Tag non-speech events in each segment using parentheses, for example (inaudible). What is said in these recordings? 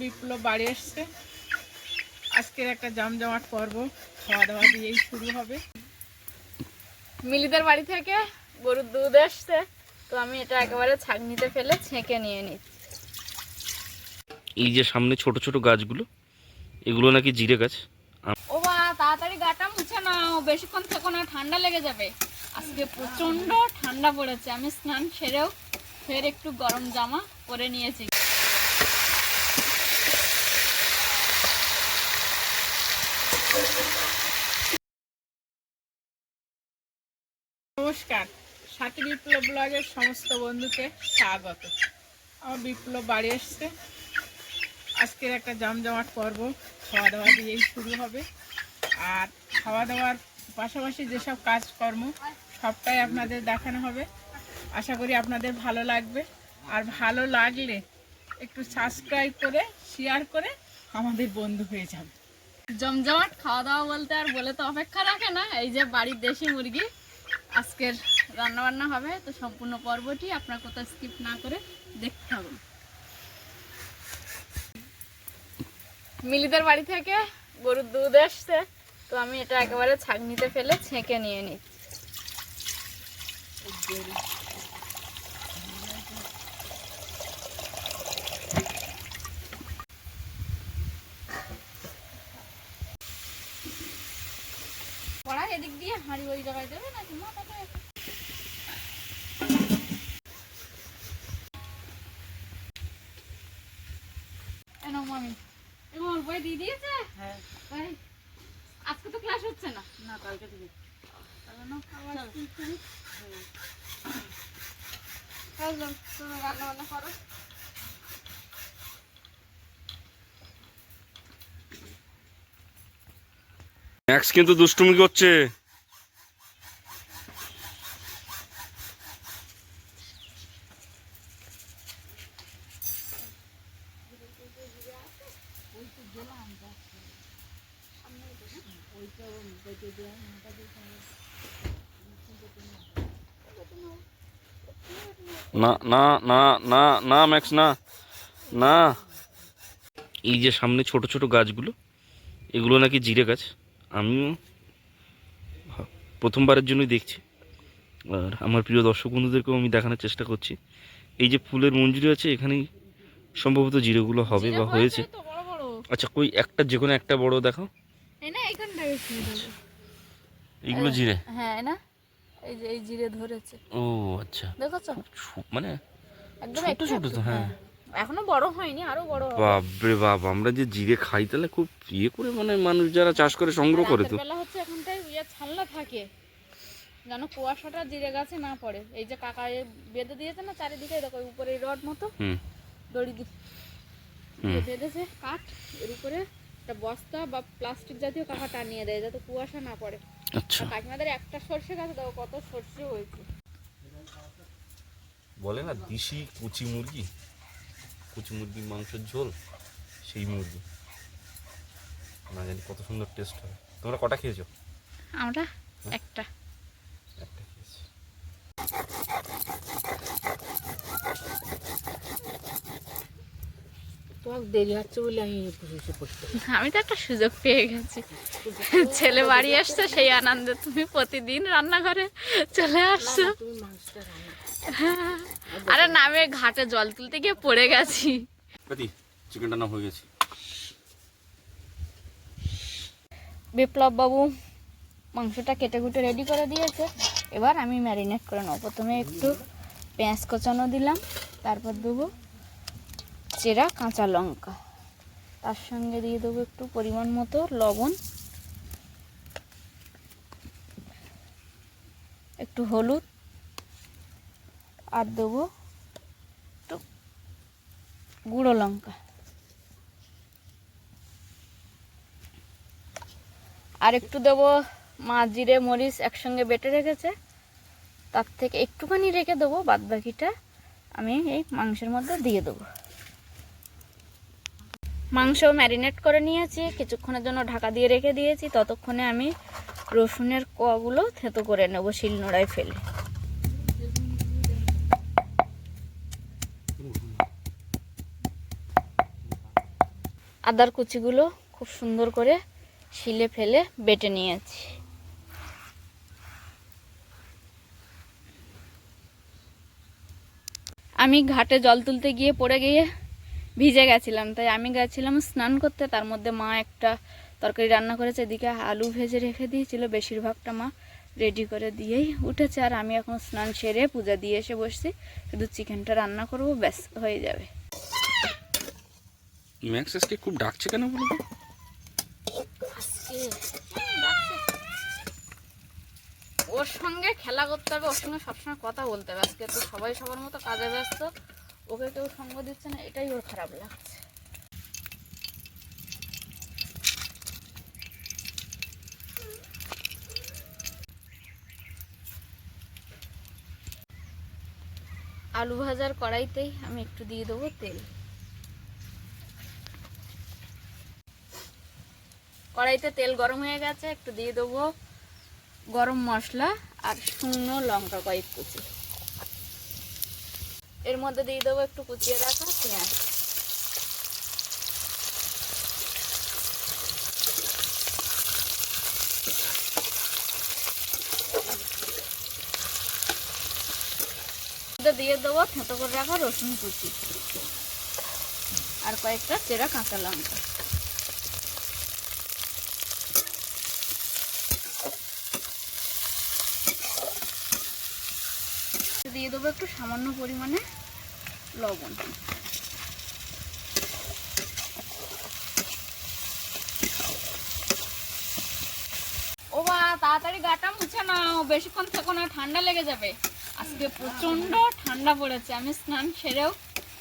বিপ্লব বাড়ি এসছে আজকের একটা জমজমাট পর্ব খাওয়া দাওয়া দিয়েই শুরু হবে। মিলিদের বাড়ি থেকে গরুর দুধ এসছে তো আমি এটা একেবারে ছাগনিতে ফেলে ছেঁকে নিয়ে নিচ্ছি এই যে সামনে ছোট ছোট গাছগুলো এগুলো নাকি জিরে গাছ। ও বা তাড়াতাড়ি গাটা মুছে নাও বেশিক্ষণ থেকো না ঠান্ডা লেগে যাবে। আজকে প্রচণ্ড ঠান্ডা পড়েছে আমি স্নান সেরেও ফের একটু গরম জামা পরে নিয়েছি। নমস্কার, সাথী বিপ্লব ব্লগের সমস্ত বন্ধুকে স্বাগত। আমার বিপ্লব বাড়ি এসছে। আজকের একটা জমজমাট পর্ব খাওয়া দাওয়া দিয়েই শুরু হবে। আর খাওয়া দাওয়ার পাশাপাশি যেসব কাজকর্ম, সবটাই আপনাদের দেখানো হবে। আশা করি আপনাদের ভালো লাগবে। আর ভালো লাগলে একটু সাবস্ক্রাইব করে শেয়ার করে আমাদের বন্ধু হয়ে যাবে। জমজমাট খাওয়া দাওয়া বলতে আর বলে তো অপেক্ষা রাখে না। এই যে বাড়ির দেশি মুরগি, আজকের রান্না বান্না হবে, তো সম্পূর্ণ পর্বটি আপনার কোথাও স্কিপ না করে দেখতে হবে মিলিদের বাড়ি থেকে গরুর দুধ এসছে তো আমি এটা একেবারে ছাগনিতে ফেলে ছেঁকে নিয়ে নিচ্ছি পড়া এদিক দিয়ে হাঁড়ি ওই জায়গায় দেবে নাকি? মা তাকে মামি। এমন বই দিয়ে দিয়েছে? হ্যাঁ। ভাই আজকে তো ক্লাস হচ্ছে না। না কালকে থেকে। তাহলে নাও, আবার স্কুল শুরু। চলো, তুমি রান্না বান্না করো। ম্যাক্স কিন্তু দুষ্টুমি করছে। না না না না ম্যাক্স না না। এই যে সামনে ছোট ছোট গাছগুলো এগুলো নাকি জিরে গাছ। আমিও প্রথমবারের জন্যই দেখছি। আর আমার প্রিয় দর্শক বন্ধুদেরকেও আমি দেখানোর চেষ্টা করছি। এই যে ফুলের মঞ্জুরি আছে এখানেই সম্ভবত জিরেগুলো হবে বা হয়েছে। আচ্ছা কই একটা যে কোনো একটা বড় দেখো। এইগুলো জিরে। হ্যাঁ না? এই যে এই জিরে ধরেছে। ও আচ্ছা। দেখেছ? মানে একদম ছোট একটু ছোট তো, হ্যাঁ। এখনও বড় হয়নি আরও বড় হবে। বাপরে বাপ আমরা যে জিরে খাই তাহলে খুব ইয়ে করে মানে মানুষ যারা চাষ করে সংগ্রহ করে তো। বেলা হচ্ছে এখানটায় ইয়ে ছাল্লা থাকে। যেন কুয়াশাটা জিরে গাছে না পড়ে। এই যে কাকা বেঁধে দিয়েছে না চারিদিকে দেখো উপরে রড মতো। হুম। দড়ি দিয়ে বেঁধেছে কাঠ। এর উপরে একটা বস্তা বা প্লাস্টিক জাতীয় কাকা টানিয়ে দেয় যাতে কুয়াশা না পড়ে। আচ্ছা। কাকিমাদের একটা সর্ষে গাছ দাও কত সর্ষে হয়েছে। বলে না দেশি কুচি মুরগি কুচি মুরগির মাংসের ঝোল সেই মুরগি। না জানি কত সুন্দর টেস্ট হয়। তোমরা কটা খেয়েছো? আমরা একটা। একটা খেয়েছি। তোমার দেরি হচ্ছে বলে আমি এসে পড়তে আমি তো একটা সুযোগ পেয়ে গেছি। ছেলে বাড়ি আসছে সেই আনন্দে তুমি প্রতিদিন রান্নাঘরে চলে আসছো। আরে নামে ঘাটে জল তুলতে গিয়ে পড়ে গেছি। চিকেনটা না হয়ে গেছে। বিপ্লব বাবু মাংসটা কেটে কুটে রেডি করে দিয়েছে। এবার আমি ম্যারিনেট করে নেব। প্রথমে একটু পেঁয়াজ কোচানো দিলাম তারপর দেবো চেরা কাঁচা লঙ্কা। তার সঙ্গে দিয়ে দেবো একটু পরিমাণ মতো লবণ। একটু হলুদ। আর দেবো একটু গুঁড়ো লঙ্কা। আর একটু দেবো মা জিরে মরিচ একসঙ্গে বেটে রেখেছে। তার থেকে একটুখানি রেখে দেবো বাদ বাকিটা আমি এই মাংসের মধ্যে দিয়ে দেবো। মাংস ম্যারিনেট করে নিয়েছি, কিছুক্ষণের জন্য ঢাকা দিয়ে রেখে দিয়েছি, ততক্ষণে আমি রসুনের কোয়াগুলো থেতো করে নেব শিলনোড়ায় ফেলে। আদার কুচিগুলো খুব সুন্দর করে শিলে ফেলে বেটে নিয়েছি। আমি ঘাটে জল তুলতে গিয়ে পড়ে গিয়ে ভিজে গেছিলাম তাই আমি গেছিলাম স্নান করতে তার মধ্যে মা একটা তরকারি রান্না করেছে এদিকে আলু ভেজে রেখে দিয়েছিল বেশিরভাগটা মা রেডি করে দিয়েই উঠেছে আর আমি এখন স্নান সেরে পূজা দিয়ে এসে বসছি শুধু চিকেনটা রান্না করব ব্যাস হয়ে যাবে। ম্যাক্স আজকে খুব ডাকছে কেন ওর সঙ্গে খেলা করতে হবে ওর সঙ্গে সবসময় কথা বলতে হবে আজকে তো সবাই সবার মতো কাজে ব্যস্ত। ওকে কেউ সঙ্গ দিচ্ছে না, এটাই ওর খারাপ লাগছে। আলু ভাজার কড়াইতেই আমি একটু দিয়ে দেবো তেল। কড়াইতে তেল গরম হয়ে গেছে, একটু দিয়ে দেবো গরম মশলা আর শুকনো লঙ্কা কয়েক কুচি। এর মধ্যে দিয়ে দেবো একটু কুচিয়ে রাখা পেঁয়াজ। দিয়ে দেবো থেঁতো করে রাখা রসুন কুচি আর কয়েকটা চেরা কাঁচা লঙ্কা। দিয়ে দেবো একটু সামান্য পরিমাণে লবণ। ও বা তাড়াতাড়ি গাটা মুছে নাও। বেশিক্ষণ থেকো না ঠান্ডা লেগে যাবে। আজকে প্রচণ্ড ঠান্ডা পড়েছে। আমি স্নান সেরেও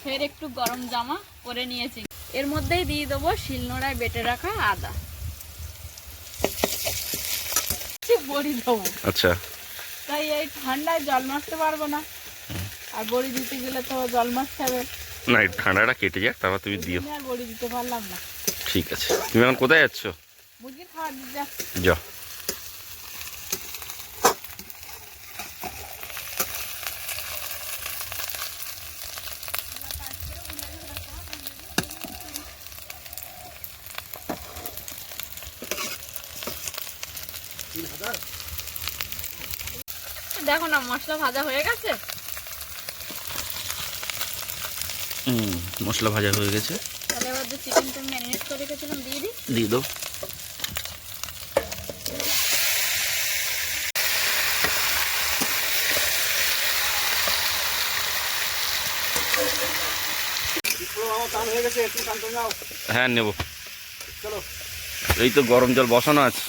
ফের একটু গরম জামা পরে নিয়েছি। এর মধ্যেই দিয়ে দেবো শিলনোড়ায় বেটে রাখা আদা। বড়ি দেবো। আচ্ছা। তাই এই ঠান্ডায় জল মারতে পারব না। আর বড়ি দিতে গেলে তো জল মারতে হবে। না ঠান্ডাটা কেটে যাক তারপর তুমি দিও। আর বড়ি দিতে পারলাম না। ঠিক আছে। তুমি এখন কোথায় যাচ্ছ? মুরগির খাবার দিতে। যাও দেখো না মশলা ভাজা হয়ে গেছে? হুম মশলা ভাজা হয়ে গেছে। তাহলে এবার যে চিকেনটা ম্যারিনেট করে রেখেছিলাম দিয়ে দিই। দিয়ে দাও। হ্যাঁ নেব। এই তো গরম জল বসানো আছে।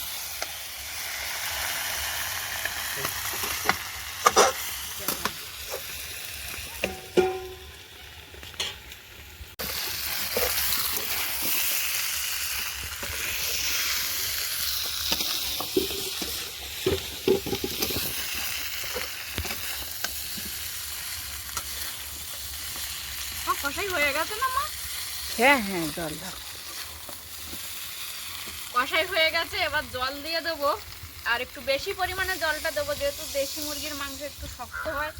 গেছে না মা? হ্যাঁ হ্যাঁ জল দাও। কষাই হয়ে গেছে এবার জল দিয়ে দেবো। আর একটু বেশি পরিমাণে জলটা দেবো যেহেতু দেশি মুরগির মাংস একটু শক্ত হয়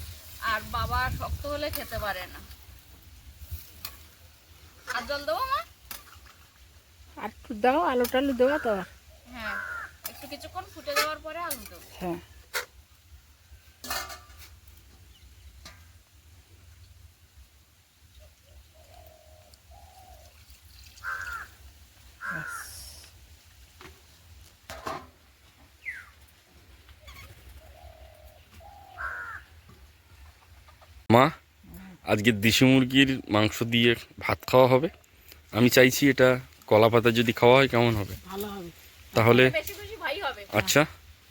আর বাবা শক্ত হলে খেতে পারে না। আর জল দেবো মা? আর একটু দাও আলু টালু দেবো তো? হ্যাঁ একটু কিছুক্ষণ ফুটে যাওয়ার পরে আলু দেবো। হ্যাঁ মা আজকে দেশি মুরগির মাংস দিয়ে ভাত খাওয়া হবে। আমি চাইছি এটা কলা পাতা যদি খাওয়া হয় কেমন হবে? তাহলে বেশি বেশি ভাই হবে। আচ্ছা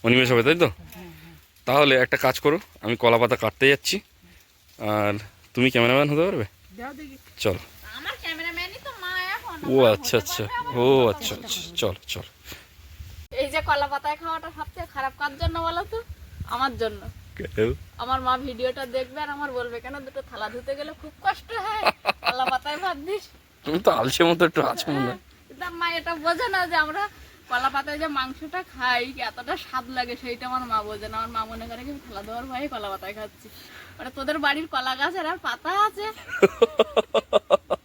অনিমেষ হবে তাই তো? তাহলে একটা কাজ করো আমি কলা পাতা কাটতে যাচ্ছি। আর তুমি ক্যামেরাম্যান হতে পারবে? চলো। আমার ক্যামেরাম্যানই তো মা এখন। ও আচ্ছা আচ্ছা। ও আচ্ছা আচ্ছা। চল চল। এই যে কলা পাতায় খাওয়াটা সবচেয়ে খারাপ কার জন্য বলো তো? আমার জন্য। আমার মা ভিডিওটা দেখবে আর আমার বলবে কেন দুটো থালা ধুতে গেলে খুব কষ্ট হয়? কলা পাতায় ভাত দিস? তুমি তো আলসে মতো একটু আছো মনে হয়। কিন্তু মা এটা বোঝে না যে আমরা কলা পাতায় যে মাংসটা খাই এতটা স্বাদ লাগে সেইটা আমার মা বোঝে না। আমার মা মনে করে কি থালা দেওয়ার ভয়ে কলা পাতায় খাচ্ছি। মানে তোদের বাড়ির কলা গাছের আর পাতা আছে। (laughs)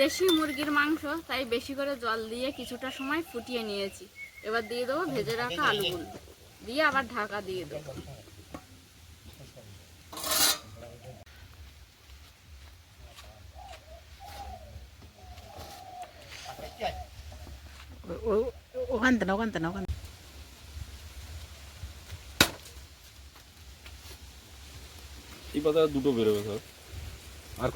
দেশি মুরগির মাংস তাই বেশি করে জল দিয়ে কিছুটা সময় ফুটিয়ে নিয়েছি। এবার দিয়ে দেবো ভেজে রাখা আলুগুলো। দিয়ে আবার ঢাকা দিয়ে দেবো। ওখান থেকে ওখান থেকে ওখান এই পাতা দুটো বেরোবে স্যার। আর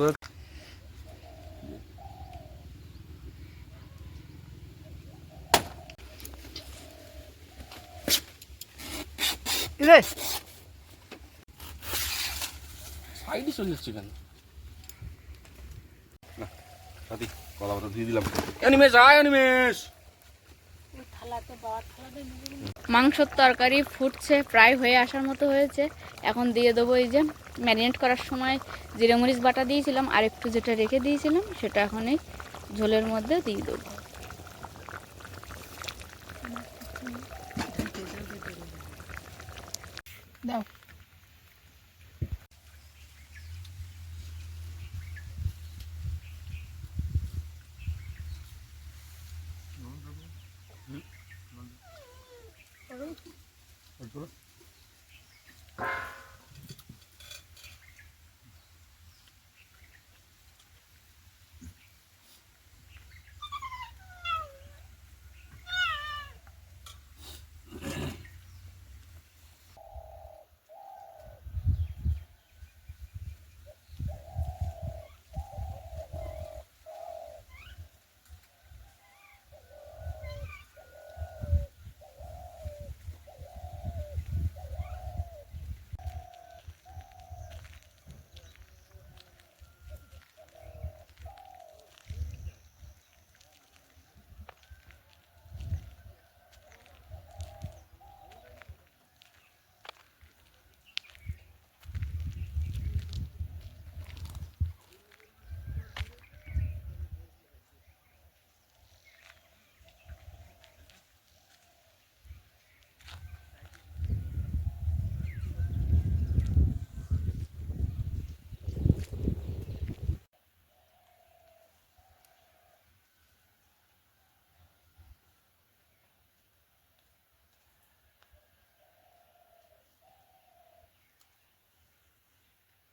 রে সাইডে চলে যাচ্ছে সাথী কলা পাতা দিয়ে দিলাম। অ্যানিমেশ আয় অ্যানিমেশ। মাংসর তরকারি ফুটছে প্রায় হয়ে আসার মতো হয়েছে। এখন দিয়ে দেবো এই যে ম্যারিনেট করার সময় জিরে মরিচ বাটা দিয়েছিলাম আর একটু যেটা রেখে দিয়েছিলাম সেটা এখন এই ঝোলের মধ্যে দিয়ে দেবো দাও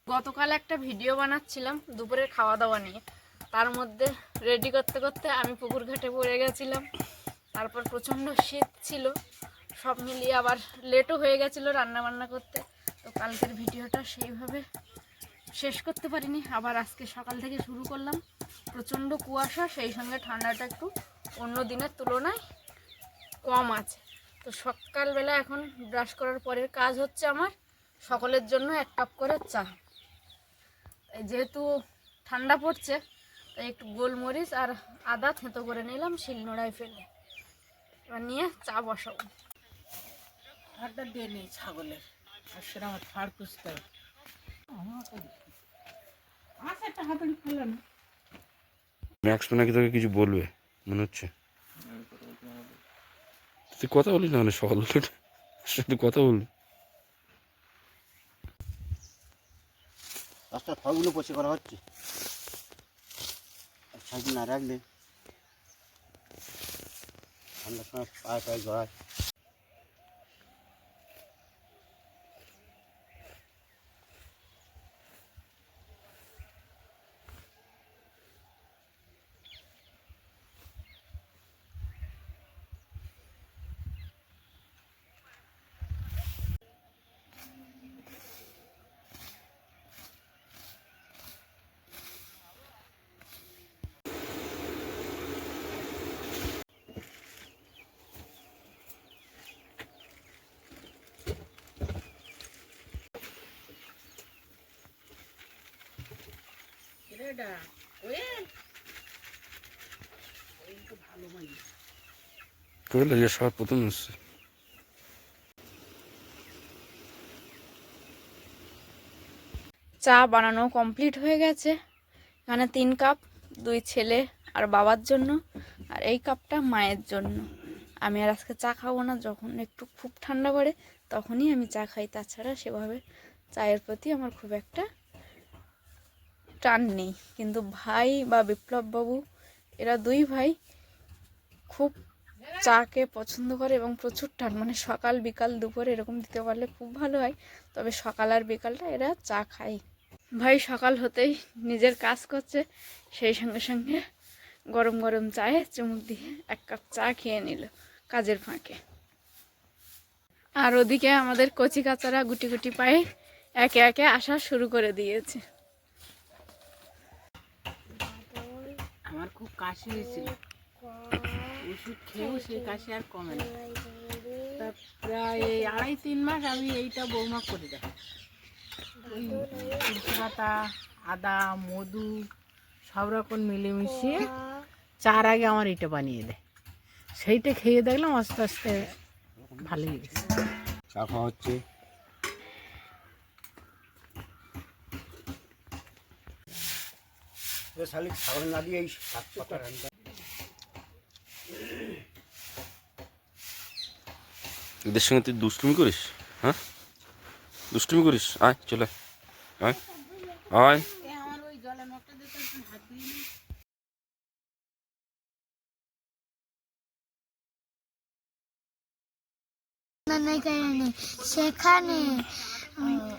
গতকাল একটা ভিডিও বানাচ্ছিলাম দুপুরের খাওয়া দাওয়া নিয়ে। তার মধ্যে রেডি করতে করতে আমি পুকুর ঘাটে পড়ে গেছিলাম। তারপর প্রচণ্ড শীত ছিল। সব মিলিয়ে আবার লেটও হয়ে গেছিল রান্নাবান্না করতে। তো কালকের ভিডিওটা সেইভাবে শেষ করতে পারিনি। আবার আজকে সকাল থেকে শুরু করলাম। প্রচণ্ড কুয়াশা, সেই সঙ্গে ঠান্ডাটা একটু অন্য দিনের তুলনায় কম আছে। তো সকালবেলা এখন ব্রাশ করার পরের কাজ হচ্ছে আমার সকলের জন্য এক কাপ করে চা। যেহেতু ঠান্ডা পড়ছে তাই একটু গোলমরিচ আর আদা থেঁতো করে নিলাম শিলনোড়ায় ফেলে এবার নিয়ে চা বসাবো। ফাড়টা দিয়ে নেই ছাগলের আর সেটা আমার ফাড় খুঁজতে হবে। আচ্ছা একটা হাতাড়ি ফেলে না। ম্যাক্স নাকি তোকে কিছু বলবে মনে হচ্ছে? তুই কথা বলিস না মানে সকাল তুই কথা বলবি। রাস্তার ফলগুলো পচে করা হচ্ছে। সাইড না রাখলে ঠান্ডার সময় পায়ে পায়ে জড়ায়। ওয়েল তো ভালো সবার প্রথম চা বানানো কমপ্লিট হয়ে গেছে। এখানে তিন কাপ দুই ছেলে আর বাবার জন্য আর এই কাপটা মায়ের জন্য। আমি আর আজকে চা খাব না যখন একটু খুব ঠান্ডা পড়ে তখনই আমি চা খাই। তাছাড়া সেভাবে চায়ের প্রতি আমার খুব একটা টান নেই। কিন্তু ভাই বা বিপ্লব বাবু এরা দুই ভাই খুব চাকে পছন্দ করে এবং প্রচুর টান মানে সকাল, বিকাল, দুপুর এরকম দিতে পারলে খুব ভালো হয়। তবে সকাল আর বিকালটা এরা চা খায়। ভাই সকাল হতেই নিজের কাজ করছে, সেই সঙ্গে সঙ্গে গরম গরম চায়ে চুমুক দিয়ে এক কাপ চা খেয়ে নিল কাজের ফাঁকে। আর ওদিকে আমাদের কচি কাচারা গুটি গুটি পায়ে একে একে আসা শুরু করে দিয়েছে। আমার খুব কাশি হয়েছিল। ওষুধ খেয়েও সেই কাশি আর কমে না। তা প্রায় আড়াই, তিন মাস আমি এইটা বৌমা করে দেয় ওই তুলসী পাতা, আদা, মধু সব রকম মিলেমিশিয়ে চার আগে আমার এটা বানিয়ে দেয়। সেইটা খেয়ে দেখলাম আস্তে আস্তে ভালোই গেছে হচ্ছে। এ শালি ছাগল না দিয়ে এই সাত পাতা রান্না। এদের সঙ্গে তুই দুষ্টুমি করিস হ্যাঁ? দুষ্টুমি করিস আয় চলে আয় আয়। আমার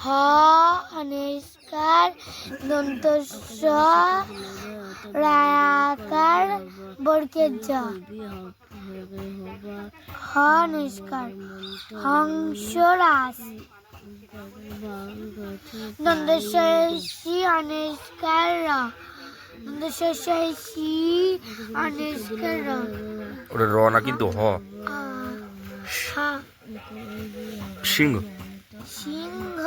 হ অনিষ্কার দন্তস্ব রায়াকার বরকের জ হ নিষ্কার হংসরাজ। দন্তস্বী অনিষ্কার র। দন্তস্বী অনিষ্কার র। ওটা র না কিন্তু হ। হা। সিংহ।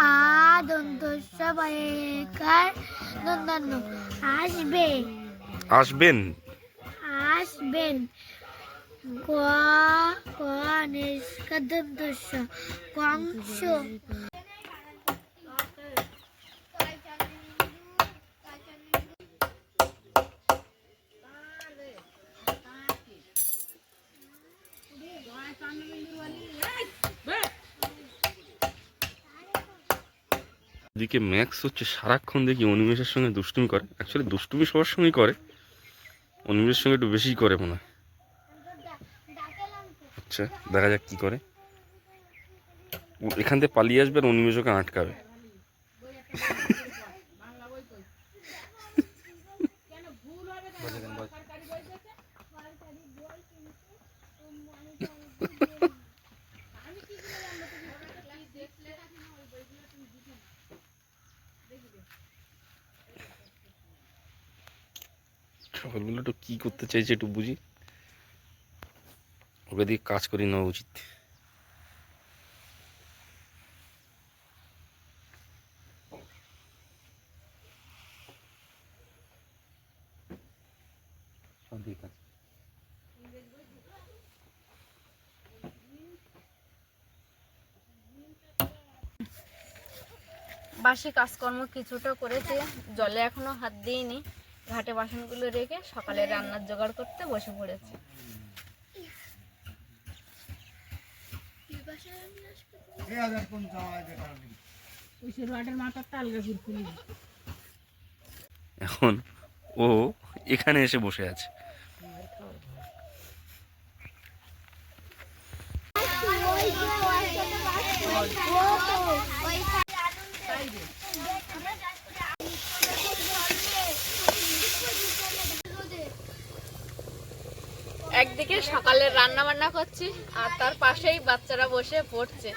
আ আদন্ত সবাইকার দন্তান্ন আসবে। আসবেন। আসবেন। ক ক নিষ্কদন্ত কংস। এদিকে ম্যাক্স হচ্ছে সারাক্ষণ দেখি অনিমেষের সঙ্গে দুষ্টুমি করে। অ্যাকচুয়ালি দুষ্টুমি সবার সঙ্গেই করে। অনিমেষের সঙ্গে একটু বেশিই করে মনে হয়। আচ্ছা দেখা যাক কি করে। এখান থেকে পালিয়ে আসবে আর অনিমেষ ওকে আটকাবে। সকালবেলা একটু কী করতে চাইছে একটু বুঝি। ওকে দিয়ে কাজ করে নেওয়া উচিত। বাসি কাজকর্ম কিছুটা করেছে, জলে এখনও হাত দিইনি। ঘাটে বাসনগুলো রেখে সকালে রান্নার জোগাড় করতে বসে পড়েছে। এখন ও এখানে এসে বসে আছে। একদিকে সকালে রান্না বান্না করছি, আর তার পাশেই বাচ্চারা বসে পড়ছে।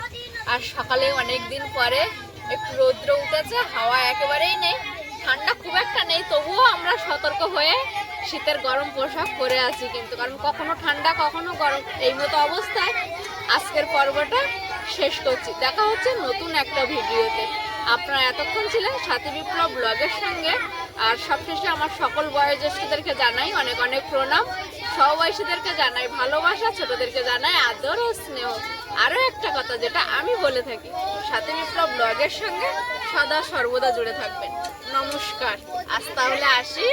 আর সকালে অনেক দিন পরে একটু রৌদ্র উঠেছে, হাওয়া একেবারেই নেই, ঠান্ডা খুব একটা নেই, তবুও আমরা সতর্ক হয়ে শীতের গরম পোশাক পরে আছি কিন্তু, কারণ কখনো ঠান্ডা, কখনো গরম, এই মতো অবস্থায় আজকের পর্বটা শেষ করছি। দেখা হচ্ছে নতুন একটা ভিডিওতে। আপনারা এতক্ষণ ছিলেন সাথী বিপ্লব ব্লগের সঙ্গে, আর সবশেষে আমার সকল বয়োজ্যেষ্ঠদেরকে জানাই অনেক অনেক প্রণাম। সহবাসীদেরকে জানাই ভালোবাসা, ছোটদেরকে জানাই আদর ও স্নেহ। আরও একটা কথা যেটা আমি বলে থাকি সাথে বিপ্লব ব্লগের সঙ্গে সদা সর্বদা জুড়ে থাকবেন। নমস্কার। আজ তাহলে আসি।